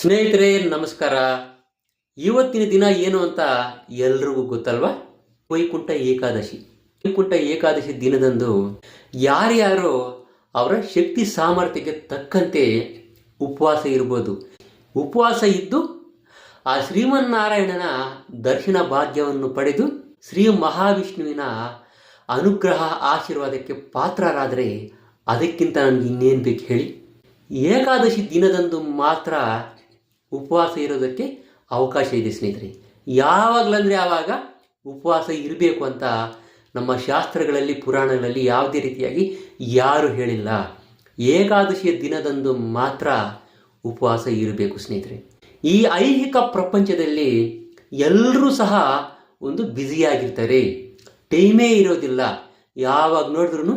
ಸ್ನೇಹಿತರೆ, ನಮಸ್ಕಾರ. ಇವತ್ತಿನ ದಿನ ಏನು ಅಂತ ಎಲ್ರಿಗೂ ಗೊತ್ತಲ್ವಾ? ವೈಕುಂಠ ಏಕಾದಶಿ. ವೈಕುಂಠ ಏಕಾದಶಿ ದಿನದಂದು ಯಾರ್ಯಾರು ಅವರ ಶಕ್ತಿ ಸಾಮರ್ಥ್ಯಕ್ಕೆ ತಕ್ಕಂತೆ ಉಪವಾಸ ಇರ್ಬೋದು. ಉಪವಾಸ ಇದ್ದು ಆ ಶ್ರೀಮನ್ನಾರಾಯಣನ ದರ್ಶನ ಭಾಗ್ಯವನ್ನು ಪಡೆದು ಶ್ರೀ ಮಹಾವಿಷ್ಣುವಿನ ಅನುಗ್ರಹ ಆಶೀರ್ವಾದಕ್ಕೆ ಪಾತ್ರರಾದರೆ ಅದಕ್ಕಿಂತ ನನಗೆ ಇನ್ನೇನು ಬೇಕು ಹೇಳಿ? ಏಕಾದಶಿ ದಿನದಂದು ಮಾತ್ರ ಉಪವಾಸ ಇರೋದಕ್ಕೆ ಅವಕಾಶ ಇದೆ ಸ್ನೇಹಿತರೆ. ಯಾವಾಗಲಂದರೆ ಆವಾಗ ಉಪವಾಸ ಇರಬೇಕು ಅಂತ ನಮ್ಮ ಶಾಸ್ತ್ರಗಳಲ್ಲಿ, ಪುರಾಣಗಳಲ್ಲಿ ಯಾವುದೇ ರೀತಿಯಾಗಿ ಯಾರು ಹೇಳಿಲ್ಲ. ಏಕಾದಶಿಯ ದಿನದಂದು ಮಾತ್ರ ಉಪವಾಸ ಇರಬೇಕು ಸ್ನೇಹಿತರೆ. ಈ ಐಹಿಕ ಪ್ರಪಂಚದಲ್ಲಿ ಎಲ್ಲರೂ ಸಹ ಒಂದು ಬ್ಯುಸಿಯಾಗಿರ್ತಾರೆ ಟೈಮೇ ಇರೋದಿಲ್ಲ. ಯಾವಾಗ ನೋಡಿದ್ರೂ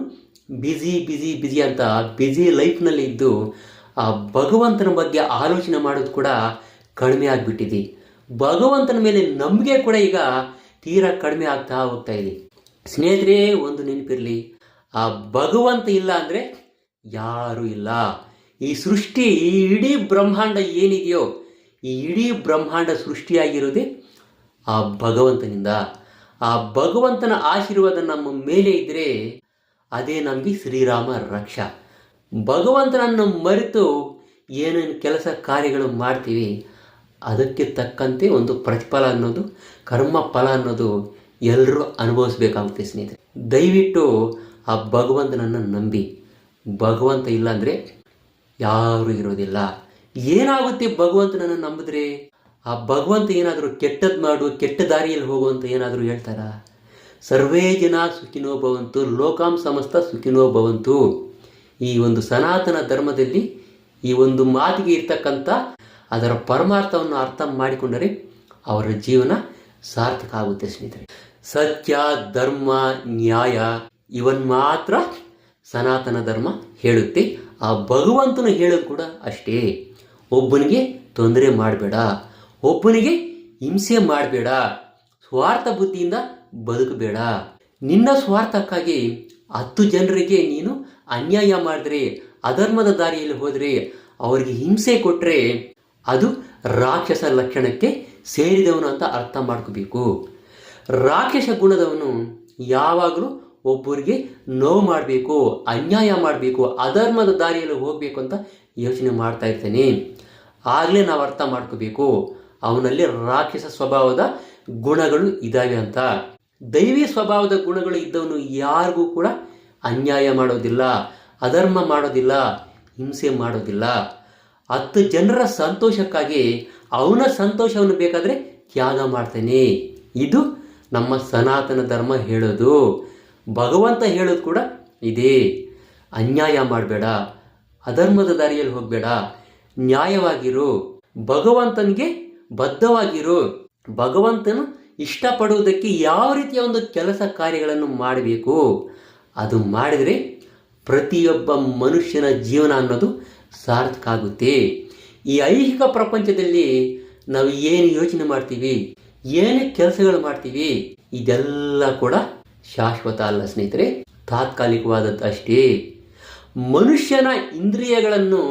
ಬ್ಯುಸಿ ಬ್ಯುಸಿ ಬ್ಯುಸಿ ಅಂತ ಬ್ಯುಸಿ ಲೈಫ್ನಲ್ಲಿ ಇದ್ದು ಆ ಭಗವಂತನ ಬಗ್ಗೆ ಆಲೋಚನೆ ಮಾಡೋದು ಕೂಡ ಕಡಿಮೆ ಆಗಿಬಿಟ್ಟಿದೆ. ಭಗವಂತನ ಮೇಲೆ ನಂಬಿಕೆ ಕೂಡ ಈಗ ತೀರಾ ಕಡಿಮೆ ಆಗ್ತಾ ಹೋಗ್ತಾ ಇದೆ. ಸ್ನೇಹಿತರೆ, ಒಂದು ನೆನಪಿರಲಿ. ಆ ಭಗವಂತ ಇಲ್ಲ ಅಂದರೆ ಯಾರೂ ಇಲ್ಲ. ಈ ಸೃಷ್ಟಿ ಈ ಇಡೀ ಬ್ರಹ್ಮಾಂಡ ಏನಿದೆಯೋ, ಈ ಇಡೀ ಬ್ರಹ್ಮಾಂಡ ಸೃಷ್ಟಿಯಾಗಿರೋದೇ ಆ ಭಗವಂತನಿಂದ. ಆ ಭಗವಂತನ ಆಶೀರ್ವಾದ ನಮ್ಮ ಮೇಲೆ ಇದ್ದರೆ ಅದೇ ನಮಗೆ ಶ್ರೀರಾಮ ರಕ್ಷ. ಭಗವಂತನನ್ನು ಮರೆತು ಏನೇನು ಕೆಲಸ ಕಾರ್ಯಗಳು ಮಾಡ್ತೀವಿ, ಅದಕ್ಕೆ ತಕ್ಕಂತೆ ಒಂದು ಪ್ರತಿಫಲ ಅನ್ನೋದು, ಕರ್ಮ ಫಲ ಅನ್ನೋದು ಎಲ್ಲರೂ ಅನುಭವಿಸ್ಬೇಕಾಗುತ್ತೆ ಸ್ನೇಹಿತರೆ. ದಯವಿಟ್ಟು ಆ ಭಗವಂತನನ್ನು ನಂಬಿ. ಭಗವಂತ ಇಲ್ಲಾಂದರೆ ಯಾರೂ ಇರೋದಿಲ್ಲ. ಏನಾಗುತ್ತೆ ಭಗವಂತನನ್ನು ನಂಬಿದ್ರೆ? ಆ ಭಗವಂತ ಏನಾದರೂ ಕೆಟ್ಟದ್ದು ಮಾಡು, ಕೆಟ್ಟ ದಾರಿಯಲ್ಲಿ ಹೋಗುವಂತ ಏನಾದರೂ ಹೇಳ್ತಾರಾ? ಸರ್ವೇ ಜನ ಸುಖಿನೋ ಭವಂತು, ಲೋಕಾಂ ಸಮಸ್ತ ಸುಖಿನೋ ಭವಂತು. ಈ ಒಂದು ಸನಾತನ ಧರ್ಮದಲ್ಲಿ ಈ ಒಂದು ಮಾತಿಗೆ ಇರ್ತಕ್ಕಂಥ ಅದರ ಪರಮಾರ್ಥವನ್ನು ಅರ್ಥ ಮಾಡಿಕೊಂಡರೆ ಅವರ ಜೀವನ ಸಾರ್ಥಕ ಆಗುತ್ತೆ ಸ್ನೇಹಿತರೆ. ಸತ್ಯ, ಧರ್ಮ, ನ್ಯಾಯ, ಇವನ್ ಮಾತ್ರ ಸನಾತನ ಧರ್ಮ ಹೇಳುತ್ತೆ. ಆ ಭಗವಂತನು ಹೇಳೋದು ಕೂಡ ಅಷ್ಟೇ. ಒಬ್ಬನಿಗೆ ತೊಂದರೆ ಮಾಡಬೇಡ. ಒಬ್ಬನಿಗೆ ಹಿಂಸೆ ಮಾಡಬೇಡ. ಸ್ವಾರ್ಥ ಬುದ್ಧಿಯಿಂದ ಬದುಕಬೇಡ. ನಿನ್ನ ಸ್ವಾರ್ಥಕ್ಕಾಗಿ ಹತ್ತು ಜನರಿಗೆ ನೀನು ಅನ್ಯಾಯ ಮಾಡಿದ್ರೆ, ಅಧರ್ಮದ ದಾರಿಯಲ್ಲಿ ಹೋದರೆ, ಅವರಿಗೆ ಹಿಂಸೆ ಕೊಟ್ಟರೆ ಅದು ರಾಕ್ಷಸ ಲಕ್ಷಣಕ್ಕೆ ಸೇರಿದವನು ಅಂತ ಅರ್ಥ ಮಾಡ್ಕೋಬೇಕು. ರಾಕ್ಷಸ ಗುಣದವನು ಯಾವಾಗಲೂ ಒಬ್ಬರಿಗೆ ನೋವು ಮಾಡಬೇಕು, ಅನ್ಯಾಯ ಮಾಡಬೇಕು, ಅಧರ್ಮದ ದಾರಿಯಲ್ಲಿ ಹೋಗಬೇಕು ಅಂತ ಯೋಚನೆ ಮಾಡ್ತಾ ಇರ್ತಾನೆ. ಆಗಲೇ ನಾವು ಅರ್ಥ ಮಾಡ್ಕೋಬೇಕು, ಅವನಲ್ಲಿ ರಾಕ್ಷಸ ಸ್ವಭಾವದ ಗುಣಗಳು ಇದ್ದಾವೆ ಅಂತ. ದೈವಿ ಸ್ವಭಾವದ ಗುಣಗಳು ಇದ್ದವನು ಯಾರಿಗೂ ಕೂಡ ಅನ್ಯಾಯ ಮಾಡೋದಿಲ್ಲ, ಅಧರ್ಮ ಮಾಡೋದಿಲ್ಲ, ಹಿಂಸೆ ಮಾಡೋದಿಲ್ಲ. ಹತ್ತು ಜನರ ಸಂತೋಷಕ್ಕಾಗಿ ಅವನ ಸಂತೋಷವನ್ನು ಬೇಕಾದರೆ ತ್ಯಾಗ ಮಾಡ್ತಾನೆ. ಇದು ನಮ್ಮ ಸನಾತನ ಧರ್ಮ ಹೇಳೋದು. ಭಗವಂತ ಹೇಳೋದು ಕೂಡ ಇದೇ. ಅನ್ಯಾಯ ಮಾಡಬೇಡ, ಅಧರ್ಮದ ದಾರಿಯಲ್ಲಿ ಹೋಗಬೇಡ. ನ್ಯಾಯವಾಗಿರು, ಭಗವಂತನಿಗೆ ಬದ್ಧವಾಗಿರು. ಭಗವಂತನು ಇಷ್ಟಪಡುವುದಕ್ಕೆ ಯಾವ ರೀತಿಯ ಒಂದು ಕೆಲಸ ಕಾರ್ಯಗಳನ್ನು ಮಾಡಬೇಕು? ಅದು ಮಾಡಿದರೆ ಪ್ರತಿಯೊಬ್ಬ ಮನುಷ್ಯನ ಜೀವನ ಅನ್ನೋದು ಸಾರ್ಥಕ ಆಗುತ್ತೆ. ಈ ಐಹಿಕ ಪ್ರಪಂಚದಲ್ಲಿ ನಾವು ಏನು ಯೋಚನೆ ಮಾಡ್ತೀವಿ, ಏನು ಕೆಲಸಗಳು ಮಾಡ್ತೀವಿ, ಇದೆಲ್ಲ ಕೂಡ ಶಾಶ್ವತ ಅಲ್ಲ ಸ್ನೇಹಿತರೆ ತಾತ್ಕಾಲಿಕವಾದದ್ದು ಅಷ್ಟೇ ಮನುಷ್ಯನ ಇಂದ್ರಿಯಗಳನ್ನು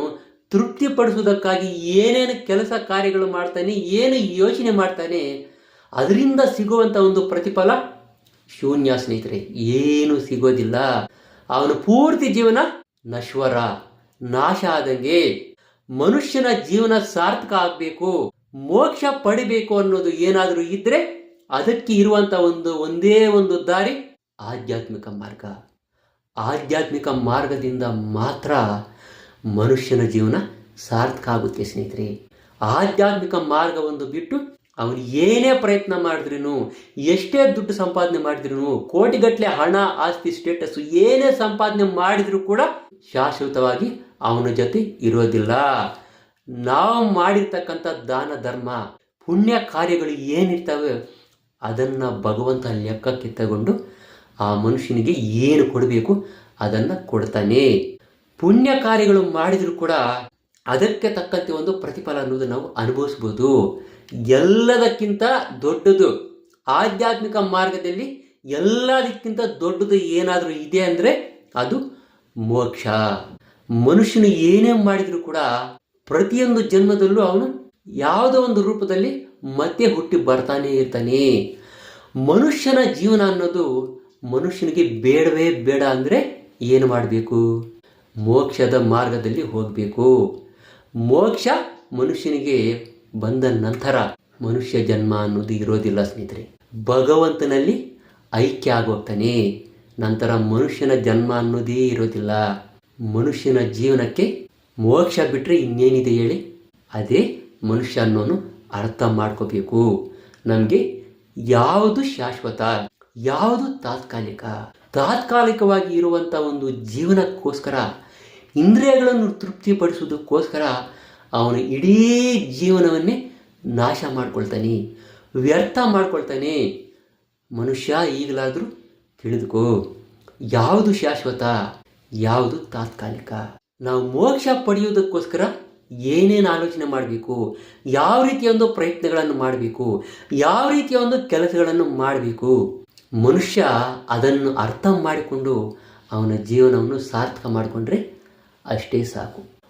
ತೃಪ್ತಿಪಡಿಸುವುದಕ್ಕಾಗಿ ಏನೇನು ಕೆಲಸ ಕಾರ್ಯಗಳು ಮಾಡ್ತಾನೆ, ಏನು ಯೋಚನೆ ಮಾಡ್ತಾನೆ, ಅದರಿಂದ ಸಿಗುವಂಥ ಒಂದು ಪ್ರತಿಫಲ ಶೂನ್ಯ ಸ್ನೇಹಿತರೆ, ಏನು ಸಿಗೋದಿಲ್ಲ. ಅವನು ಪೂರ್ತಿ ಜೀವನ ನಶ್ವರ. ನಾಶ ಆದಂಗೆ ಮನುಷ್ಯನ ಜೀವನ ಸಾರ್ಥಕ ಆಗಬೇಕು, ಮೋಕ್ಷ ಪಡಿಬೇಕು ಅನ್ನೋದು ಏನಾದರೂ ಇದ್ರೆ ಅದಕ್ಕೆ ಇರುವಂತ ಒಂದು, ಒಂದೇ ಒಂದು ದಾರಿ ಆಧ್ಯಾತ್ಮಿಕ ಮಾರ್ಗ. ಆಧ್ಯಾತ್ಮಿಕ ಮಾರ್ಗದಿಂದ ಮಾತ್ರ ಮನುಷ್ಯನ ಜೀವನ ಸಾರ್ಥಕ ಆಗುತ್ತೆ ಸ್ನೇಹಿತರೆ. ಆಧ್ಯಾತ್ಮಿಕ ಮಾರ್ಗವನ್ನು ಬಿಟ್ಟು ಅವನು ಏನೇ ಪ್ರಯತ್ನ ಮಾಡಿದ್ರೂ ಎಷ್ಟೇ ದುಡ್ಡು ಸಂಪಾದನೆ ಮಾಡಿದ್ರು ಕೋಟಿಗಟ್ಟಲೆ ಹಣ, ಆಸ್ತಿ ಸ್ಟೇಟಸ್ ಏನೇ ಸಂಪಾದನೆ ಮಾಡಿದ್ರು ಕೂಡ ಶಾಶ್ವತವಾಗಿ ಅವನ ಜೊತೆ ಇರೋದಿಲ್ಲ. ನಾವು ಮಾಡಿರ್ತಕ್ಕಂಥ ದಾನ, ಧರ್ಮ, ಪುಣ್ಯ ಕಾರ್ಯಗಳು ಏನಿರ್ತವೆ, ಅದನ್ನು ಭಗವಂತ ಲೆಕ್ಕಕ್ಕೆ ತಗೊಂಡು ಆ ಮನುಷ್ಯನಿಗೆ ಏನು ಕೊಡಬೇಕು ಅದನ್ನು ಕೊಡ್ತಾನೆ. ಪುಣ್ಯ ಕಾರ್ಯಗಳು ಮಾಡಿದರೂ ಕೂಡ ಅದಕ್ಕೆ ತಕ್ಕಂತೆ ಒಂದು ಪ್ರತಿಫಲ ಅನ್ನೋದು ನಾವು ಅನುಭವಿಸ್ಬೋದು. ಎಲ್ಲದಕ್ಕಿಂತ ದೊಡ್ಡದು ಆಧ್ಯಾತ್ಮಿಕ ಮಾರ್ಗದಲ್ಲಿ ಎಲ್ಲದಕ್ಕಿಂತ ದೊಡ್ಡದು ಏನಾದರೂ ಇದೆ ಅಂದರೆ ಅದು ಮೋಕ್ಷ. ಮನುಷ್ಯನು ಏನೇ ಮಾಡಿದರೂ ಕೂಡ ಪ್ರತಿಯೊಂದು ಜನ್ಮದಲ್ಲೂ ಅವನು ಯಾವುದೋ ಒಂದು ರೂಪದಲ್ಲಿ ಮತ್ತೆ ಹುಟ್ಟಿ ಬರ್ತಾನೆ ಇರ್ತಾನೆ. ಮನುಷ್ಯನ ಜೀವನ ಅನ್ನೋದು ಮನುಷ್ಯನಿಗೆ ಬೇಡವೇ ಬೇಡ ಅಂದರೆ ಏನು ಮಾಡಬೇಕು? ಮೋಕ್ಷದ ಮಾರ್ಗದಲ್ಲಿ ಹೋಗಬೇಕು. ಮೋಕ್ಷ ಮನುಷ್ಯನಿಗೆ ಬಂದ ನಂತರ ಮನುಷ್ಯ ಜನ್ಮ ಅನ್ನೋದು ಇರೋದಿಲ್ಲ ಸ್ನೇಹಿತರೆ. ಭಗವಂತನಲ್ಲಿ ಐಕ್ಯ ಆಗೋಗ್ತಾನೆ. ನಂತರ ಮನುಷ್ಯನ ಜನ್ಮ ಅನ್ನೋದೇ ಇರೋದಿಲ್ಲ. ಮನುಷ್ಯನ ಜೀವನಕ್ಕೆ ಮೋಕ್ಷ ಬಿಟ್ಟರೆ ಇನ್ನೇನಿದೆ ಹೇಳಿ? ಅದೇ ಮನುಷ್ಯ ಅನ್ನೋನು ಅರ್ಥ ಮಾಡ್ಕೋಬೇಕು. ನಮಗೆ ಯಾವುದು ಶಾಶ್ವತ, ಯಾವುದು ತಾತ್ಕಾಲಿಕ? ತಾತ್ಕಾಲಿಕವಾಗಿ ಇರುವಂಥ ಒಂದು ಜೀವನಕ್ಕೋಸ್ಕರ, ಇಂದ್ರಿಯಗಳನ್ನು ತೃಪ್ತಿಪಡಿಸೋದಕ್ಕೋಸ್ಕರ ಅವನು ಇಡೀ ಜೀವನವನ್ನೇ ನಾಶ ಮಾಡ್ಕೊಳ್ತಾನೆ, ವ್ಯರ್ಥ ಮಾಡ್ಕೊಳ್ತಾನೆ. ಮನುಷ್ಯ ಈಗಲಾದರೂ ತಿಳಿದುಕೋ, ಯಾವುದು ಶಾಶ್ವತ, ಯಾವುದು ತಾತ್ಕಾಲಿಕ? ನಾವು ಮೋಕ್ಷ ಪಡೆಯುವುದಕ್ಕೋಸ್ಕರ ಏನೇನು ಆಲೋಚನೆ ಮಾಡಬೇಕು, ಯಾವ ರೀತಿಯ ಒಂದು ಪ್ರಯತ್ನಗಳನ್ನು ಮಾಡಬೇಕು, ಯಾವ ರೀತಿಯ ಒಂದು ಕೆಲಸಗಳನ್ನು ಮಾಡಬೇಕು? ಮನುಷ್ಯ ಅದನ್ನು ಅರ್ಥ ಮಾಡಿಕೊಂಡು ಅವನ ಜೀವನವನ್ನು ಸಾರ್ಥಕ ಮಾಡಿಕೊಂಡ್ರೆ ಅಷ್ಟೇ ಸಾಕು.